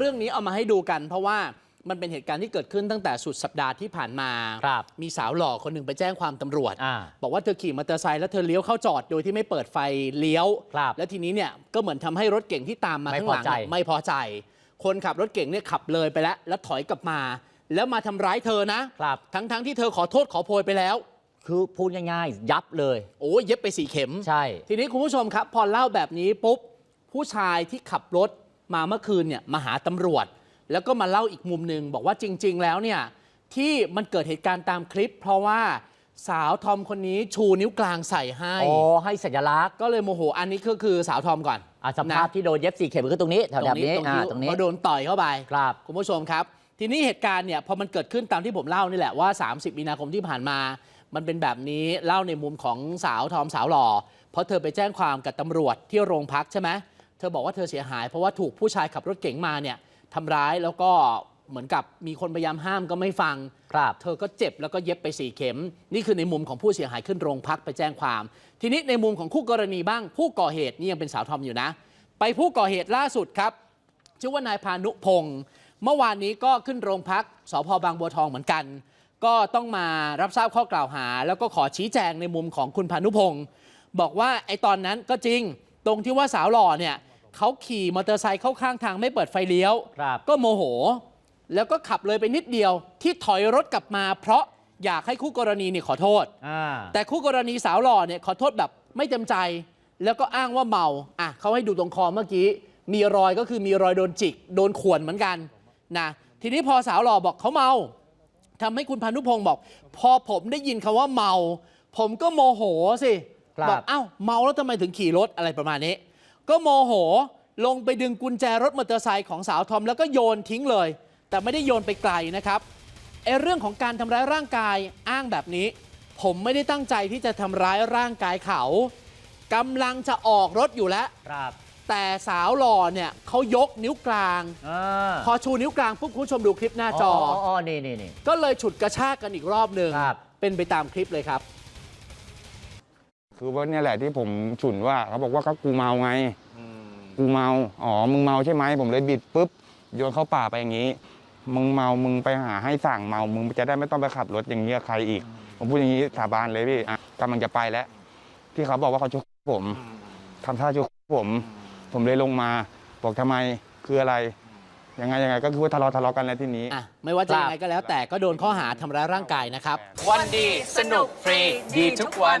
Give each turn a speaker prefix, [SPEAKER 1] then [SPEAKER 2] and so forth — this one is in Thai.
[SPEAKER 1] เรื่องนี้เอามาให้ดูกัน เพราะว่ามันเป็นเหตุการณ์ที่เกิดขึ้นตั้งแต่สุดสัปดาห์ที่ผ่านมา
[SPEAKER 2] ครับ
[SPEAKER 1] มีสาวหล่อคนหนึ่งไปแจ้งความตำรวจ
[SPEAKER 2] อ่า
[SPEAKER 1] บอกว่าเธอขี่มอเตอร์ไซค์แล้วเธอเลี้ยวเข้าจอดโดยที่ไม่เปิดไฟเลี้ยว
[SPEAKER 2] ครับ
[SPEAKER 1] แล้วทีนี้เนี่ยก็เหมือนทำให้รถเก่งที่ตามมา
[SPEAKER 2] ไม่
[SPEAKER 1] ข้างหลัง
[SPEAKER 2] พอใจ
[SPEAKER 1] ไม่พอใจ คนขับรถเก่งเนี่ยขับเลยไปแล้ว แล้วถอยกลับมา แล้วมาทำร้ายเธอนะ
[SPEAKER 2] ครับ
[SPEAKER 1] ทั้งๆที่เธอขอโทษขอโพยไปแล้ว
[SPEAKER 2] คือพูดง่ายๆ ยับเลย
[SPEAKER 1] โอ้ยเย็บไปสี่เข็ม
[SPEAKER 2] ใช่
[SPEAKER 1] ทีนี้คุณผู้ชมครับ พอเล่าแบบนี้ปุ๊บ ผู้ชายที่ขับรถ มาเมื่อคืนเนี่ยมาหาตำรวจ แล้วก็มาเล่าอีกมุมหนึ่งบอกว่าจริง ๆ แล้วเนี่ยที่มันเกิดเหตุการณ์ตามคลิป เพราะว่าสาวทอมคนนี้ชูนิ้วกลางใส่ให้
[SPEAKER 2] โอ้ให้สัญลักษณ์
[SPEAKER 1] ก็เลยโมโห อันนี้ก็คือสาวทอมก่อน
[SPEAKER 2] อะสภาพที่โดนเย็บสี่เข็มคือตรงนี้แถว
[SPEAKER 1] ตรงนี้
[SPEAKER 2] นี้
[SPEAKER 1] ตรง
[SPEAKER 2] อ่า
[SPEAKER 1] นี้
[SPEAKER 2] ตรงนี้
[SPEAKER 1] พอโดนต่อยเข้าไป
[SPEAKER 2] ครับ
[SPEAKER 1] คุณผู้ชมครับ ทีนี้เหตุการณ์เนี่ยพอมันเกิดขึ้นตามที่ผมเล่านี่แหละว่า 30 มีนาคมที่ผ่านมา มันเป็นแบบนี้เล่าในมุมของสาวทอมสาวหล่อเพราะเธอไปแจ้งความกับตำรวจที่โรงพักใช่ไหม เธอบอกว่าเธอเสียหาย เพราะว่าถูกผู้ชายขับรถเก๋งมาเนี่ยทำร้ายแล้วก็เหมือนกับมีคนพยายามห้ามก็ไม่ฟัง
[SPEAKER 2] ครับ
[SPEAKER 1] เธอก็เจ็บแล้วก็เย็บไปสี่เข็ม นี่คือในมุมของผู้เสียหายขึ้นโรงพักไปแจ้งความ ทีนี้ในมุมของคู่กรณีบ้าง ผู้ก่อเหตุนี่ยังเป็นสาวทอมอยู่นะ ไปผู้ก่อเหตุล่าสุดครับชื่อว่านายพานุพงศ์เมื่อวานนี้ก็ขึ้นโรงพักสพบางบัวทองเหมือนกัน ก็ต้องมารับทราบข้อกล่าวหา แล้วก็ขอชี้แจงในมุมของคุณพานุพงศ์บอกว่าไอ้ตอนนั้นก็จริง ตรงที่ว่าสาวหล่อเนี่ย เขาขี่มอเตอร์ไซค์เข้าข้างทางไม่เปิดไฟเลี้ยว
[SPEAKER 2] ครับ
[SPEAKER 1] ก็โมโห แล้วก็ขับเลยไปนิดเดียวที่ถอยรถกลับมา เพราะอยากให้คู่กรณีเนี่ยขอโทษ
[SPEAKER 2] อ่า
[SPEAKER 1] แต่คู่กรณีสาวหล่อเนี่ยขอโทษแบบไม่เต็มใจ แล้วก็อ้างว่าเมาอะเขาให้ดูตรงคอเมื่อกี้ มีรอยก็คือมีรอยโดนจิก โดนข่วนเหมือนกันนะทีนี้พอสาวหล่อบอกเขาเมาทำให้คุณพานุพงศ์บอก พอผมได้ยินคำว่าเมา ผมก็โมโหสิ
[SPEAKER 2] ครับ
[SPEAKER 1] บอกเอ้าเมาแล้วทำไมถึงขี่รถอะไรประมาณนี้ ก็โมโหลงไปดึงกุญแจรถมอเตอร์ไซค์ของสาวทอมแล้วก็โยนทิ้งเลย แต่ไม่ได้โยนไปไกลนะครับไอ้เรื่องของการทำร้ายร่างกายอ้างแบบนี้ ผมไม่ได้ตั้งใจที่จะทำร้ายร่างกายเขากำลังจะออกรถอยู่แล้ว
[SPEAKER 2] ครับ
[SPEAKER 1] แต่สาวหล่อเนี่ยเขายกนิ้วกลาง
[SPEAKER 2] อ่า
[SPEAKER 1] พอชูนิ้วกลางปุ๊บคุณผู้ชมดูคลิปหน้าจออ
[SPEAKER 2] อ๋อนี่นี่นี่
[SPEAKER 1] ก็เลยฉุดกระชากกันอีกรอบหนึ่ง
[SPEAKER 2] ครับ
[SPEAKER 1] เป็นไปตามคลิปเลยครับ
[SPEAKER 3] คือว่าเนี่ยแหละที่ผมฉุนว่าเขาบอกว่าก็กูเมาไงกูเมาอ๋อมึงเมาใช่ไหมผมเลยบิดปุ๊บโยนเข้าป่าไปอย่างนี้ มึงเมามึงไปหาให้สั่งเมามึงจะได้ไม่ต้องไปขับรถอย่างนี้กับใครอีก ผมพูดอย่างนี้สาบานเลยพี่อะกำลังจะไปแล้ว ที่เขาบอกว่าเขาชกผมทำท่าชกผม ผมเลยลงมา บอกทำไมคืออะไรยังไงยังไงก็คือว่าทะเลาะทะเลาะกันแล้วที่นี้
[SPEAKER 1] อะไม่ว่าจะ
[SPEAKER 2] ครับ
[SPEAKER 1] ยังไงก็แล้วแต่ก็โดนข้อหาทำร้ายร่างกายนะครับ
[SPEAKER 4] วันดีสนุกฟรีดีทุกวัน